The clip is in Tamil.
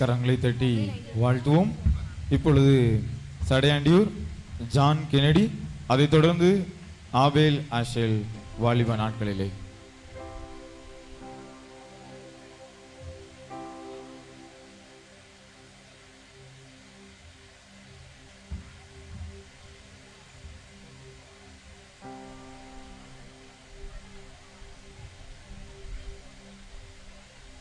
கரங்களை தட்டி வாழ்த்துவோம். இப்பொழுது சடையாண்டியூர் ஜான் கெனடி அதைத் தொடர்ந்து ஆபேல் ஆஷேல் வாலிப நாட்களிலே.